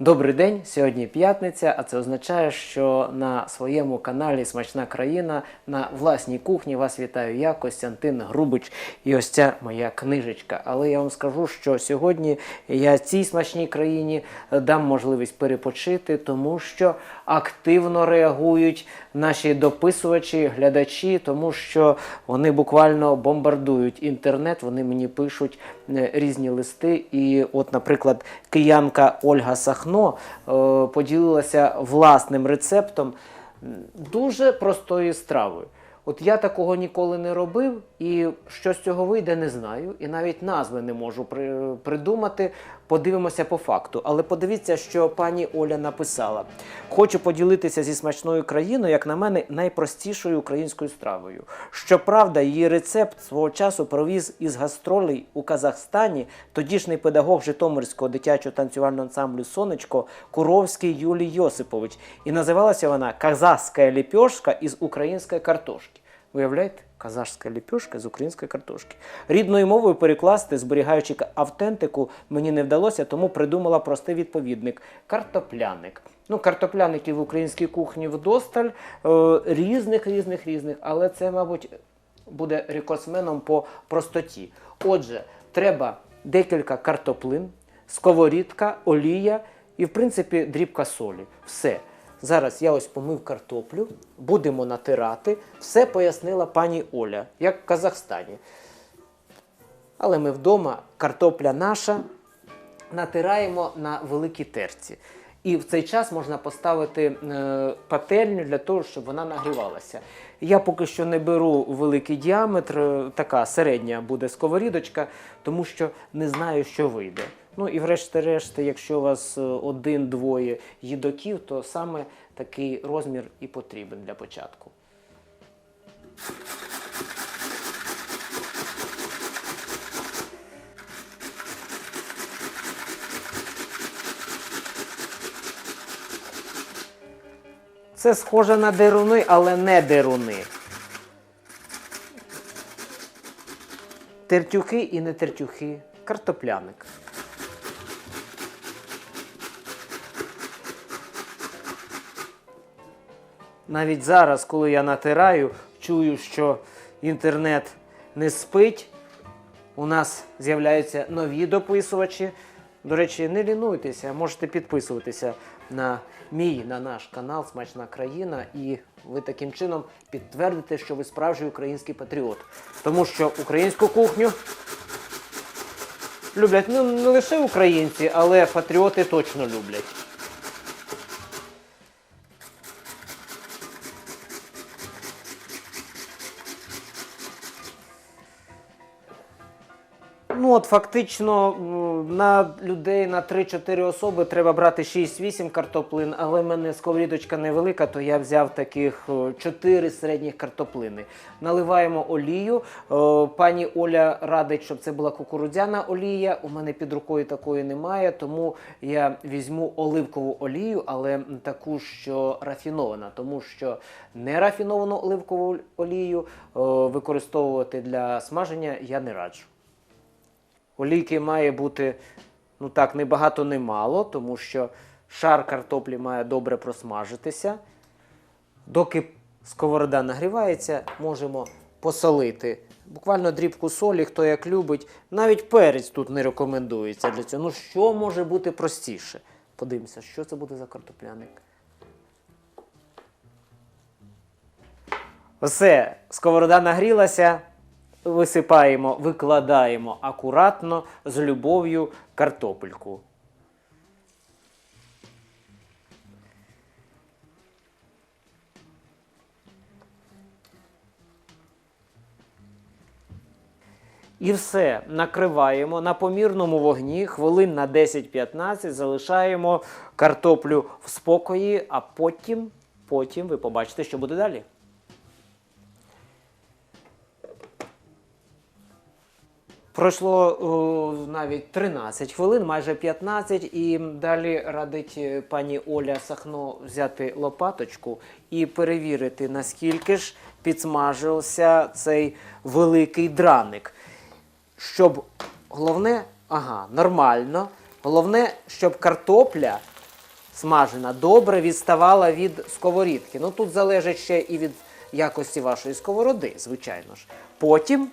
Добрий день, сьогодні п'ятниця, а це означає, що на своєму каналі Смачна країна на власній кухні вас вітаю я, Костянтин Грубич, і ось ця моя книжечка. Але я вам скажу, що сьогодні я цій смачній країні дам можливість перепочити, тому що активно реагують наші дописувачі, глядачі, тому що вони буквально бомбардують інтернет, вони мені пишуть е, різні листи. І, от, наприклад, киянка Ольга Сахно е, поділилася власним рецептом дуже простої страви. От я такого ніколи не робив, і що з цього вийде, не знаю. І навіть назви не можу при- придумати. Подивимося по факту. Але подивіться, що пані Оля написала: хочу поділитися зі смачною країною, як на мене, найпростішою українською стравою. Щоправда, її рецепт свого часу провіз із гастролей у Казахстані тодішній педагог Житомирського дитячого танцювального ансамблю Сонечко Куровський Юлій Йосипович. І називалася вона Казахська ліпьошка із української картошки. Виявляєте? Казахська ліпьошка з української картошки. Рідною мовою перекласти, зберігаючи автентику, мені не вдалося, тому придумала простий відповідник картопляник. Ну, картопляників в українській кухні вдосталь, е, різних, різних, різних, але це, мабуть, буде рекордсменом по простоті. Отже, треба декілька картоплин, сковорідка, олія і, в принципі, дрібка солі. Все. Зараз я ось помив картоплю, будемо натирати. Все пояснила пані Оля, як в Казахстані. Але ми вдома, картопля наша, натираємо на великій терці. І в цей час можна поставити е, пательню для того, щоб вона нагрівалася. Я поки що не беру великий діаметр, е, така середня буде сковорідочка, тому що не знаю, що вийде. Ну і врешті-решт, якщо у вас е, один-двоє їдоків, то саме такий розмір і потрібен для початку. Це схоже на деруни, але не деруни. Тертюхи і не тертюхи. Картопляник. Навіть зараз, коли я натираю, чую, що інтернет не спить. У нас з'являються нові дописувачі. До речі, не лінуйтеся, можете підписуватися на мій, на наш канал Смачна країна, і ви таким чином підтвердите, що ви справжній український патріот. Тому що українську кухню люблять ну, не лише українці, але патріоти точно люблять. Ну, от фактично на людей на 3-4 особи треба брати 6-8 картоплин, але в мене сковорідочка невелика, то я взяв таких 4 середніх картоплини. Наливаємо олію. Пані Оля радить, щоб це була кукурудзяна олія. У мене під рукою такої немає, тому я візьму оливкову олію, але таку, що рафінована, тому що нерафіновану оливкову олію використовувати для смаження я не раджу. Олійки має бути ну так, не багато, не мало, тому що шар картоплі має добре просмажитися. Доки сковорода нагрівається, можемо посолити. Буквально дрібку солі, хто як любить. Навіть перець тут не рекомендується для цього. Ну що може бути простіше? Подивимося, що це буде за картопляник. Все, сковорода нагрілася. Висипаємо, викладаємо акуратно з любов'ю картопельку. І все, накриваємо на помірному вогні, хвилин на 10-15 залишаємо картоплю в спокої, а потім, потім ви побачите, що буде далі. Пройшло о, навіть 13 хвилин, майже 15, і далі радить е, пані Оля Сахно взяти лопаточку і перевірити, наскільки ж підсмажився цей великий драник. Щоб головне, ага, нормально. Головне, щоб картопля смажена, добре відставала від сковорідки. Ну тут залежить ще і від якості вашої сковороди, звичайно ж. Потім,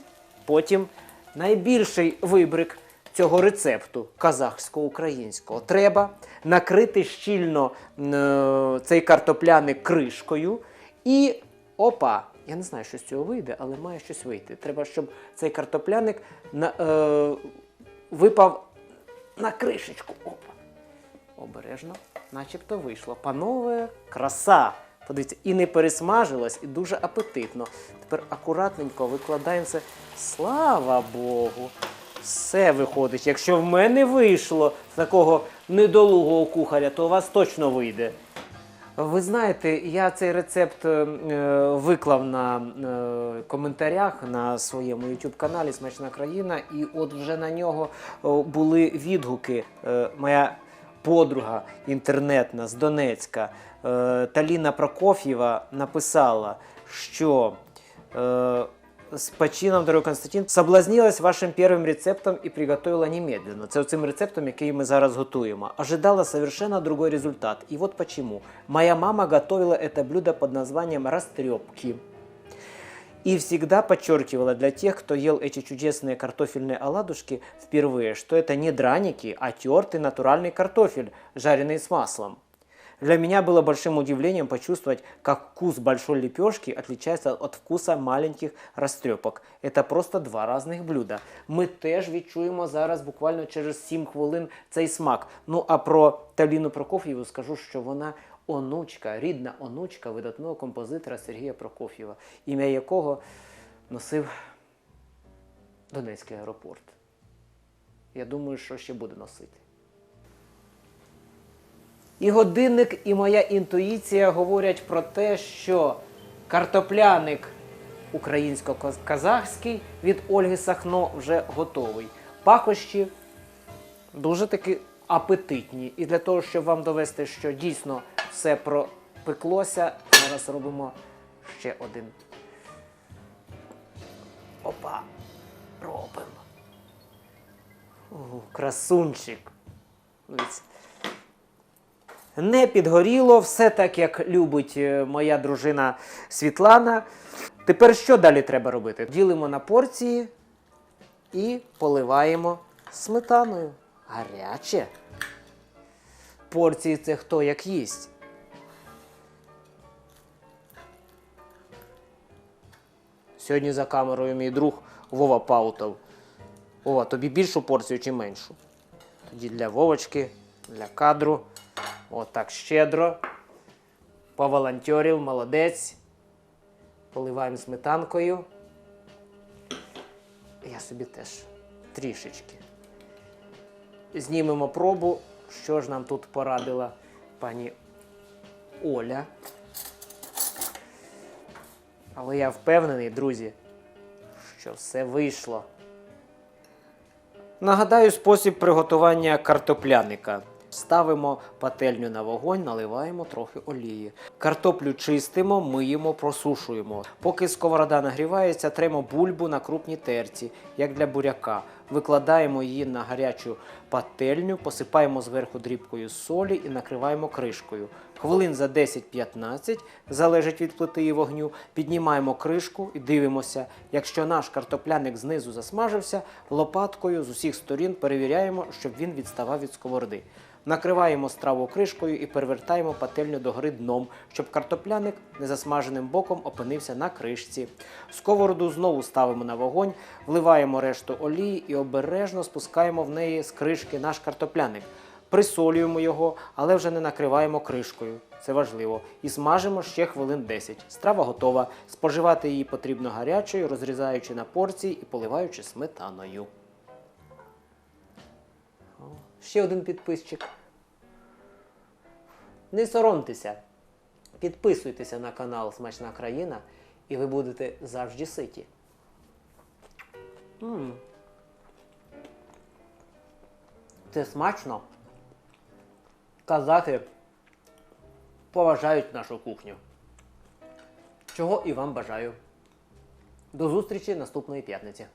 потім найбільший вибрик цього рецепту казахсько-українського треба накрити щільно е, цей картопляник кришкою і опа. Я не знаю, що з цього вийде, але має щось вийти. Треба, щоб цей картопляник на, е, випав на кришечку. Опа. Обережно, начебто вийшло. Панове, краса! Подивіться, і не пересмажилось, і дуже апетитно. Тепер акуратненько викладаємо це. Слава Богу! Все виходить. Якщо в мене вийшло з такого недолугого кухаря, то у вас точно вийде. Ви знаєте, я цей рецепт е, виклав на е, коментарях на своєму youtube каналі Смачна країна, і от вже на нього були відгуки. Е, моя подруга інтернетна з Донецька Таліна Прокоф'єва написала, що е, с почином, дорогой Константин, соблазнилась вашим первым рецептом і приготовила немедленно. Це цим рецептом, який ми зараз готуємо. Ожидала совершенно другой результат. І вот почему. Моя мама готовила это блюдо под названием растрепки. И всегда подчеркивала для тех, кто ел эти чудесные картофельные оладушки впервые, что это не драники, а тертый натуральный картофель, жареный с маслом. Для меня было большим удивлением почувствовать, как вкус большой лепешки отличается от вкуса маленьких растрепок. Это просто два разных блюда. Ми теж відчуємо зараз буквально через 7 хвилин цей смак. Ну а про Таліну Прокоф'єву скажу, що вона онучка, рідна онучка видатного композитора Сергія Прокоф'єва, ім'я якого носив Донецький аеропорт. Я думаю, що ще буде носити. І годинник, і моя інтуїція говорять про те, що картопляник українсько-казахський від Ольги Сахно вже готовий. Пахощі дуже таки апетитні. І для того, щоб вам довести, що дійсно все пропеклося, зараз робимо ще один. Опа. Робимо. О, красунчик. Дивіться. Не підгоріло, все так, як любить е, моя дружина Світлана. Тепер що далі треба робити? Ділимо на порції і поливаємо сметаною. Гаряче. Порції це хто як їсть. Сьогодні за камерою мій друг Вова Паутов. Вова, тобі більшу порцію чи меншу? Тоді для Вовочки, для кадру. Отак щедро. Поволонтерів, молодець. Поливаємо сметанкою. Я собі теж трішечки. Знімемо пробу, що ж нам тут порадила пані Оля. Але я впевнений, друзі, що все вийшло. Нагадаю спосіб приготування картопляника. Ставимо пательню на вогонь, наливаємо трохи олії. Картоплю чистимо, миємо, просушуємо. Поки сковорода нагрівається, тремо бульбу на крупній терці, як для буряка. Викладаємо її на гарячу пательню, посипаємо зверху дрібкою солі і накриваємо кришкою. Хвилин за 10-15, залежить від плити і вогню, піднімаємо кришку і дивимося. Якщо наш картопляник знизу засмажився, лопаткою з усіх сторін перевіряємо, щоб він відставав від сковороди. Накриваємо страву кришкою і перевертаємо пательню догори дном, щоб картопляник незасмаженим боком опинився на кришці. Сковороду знову ставимо на вогонь, вливаємо решту олії і обережно спускаємо в неї з кришки наш картопляник. Присолюємо його, але вже не накриваємо кришкою. Це важливо. І смажимо ще хвилин 10. Страва готова. Споживати її потрібно гарячою, розрізаючи на порції і поливаючи сметаною. Ще один підписчик. Не соромтеся. Підписуйтеся на канал Смачна країна, і ви будете завжди ситі. м Це смачно. Казахи поважають нашу кухню. Чого і вам бажаю. До зустрічі наступної п'ятниці.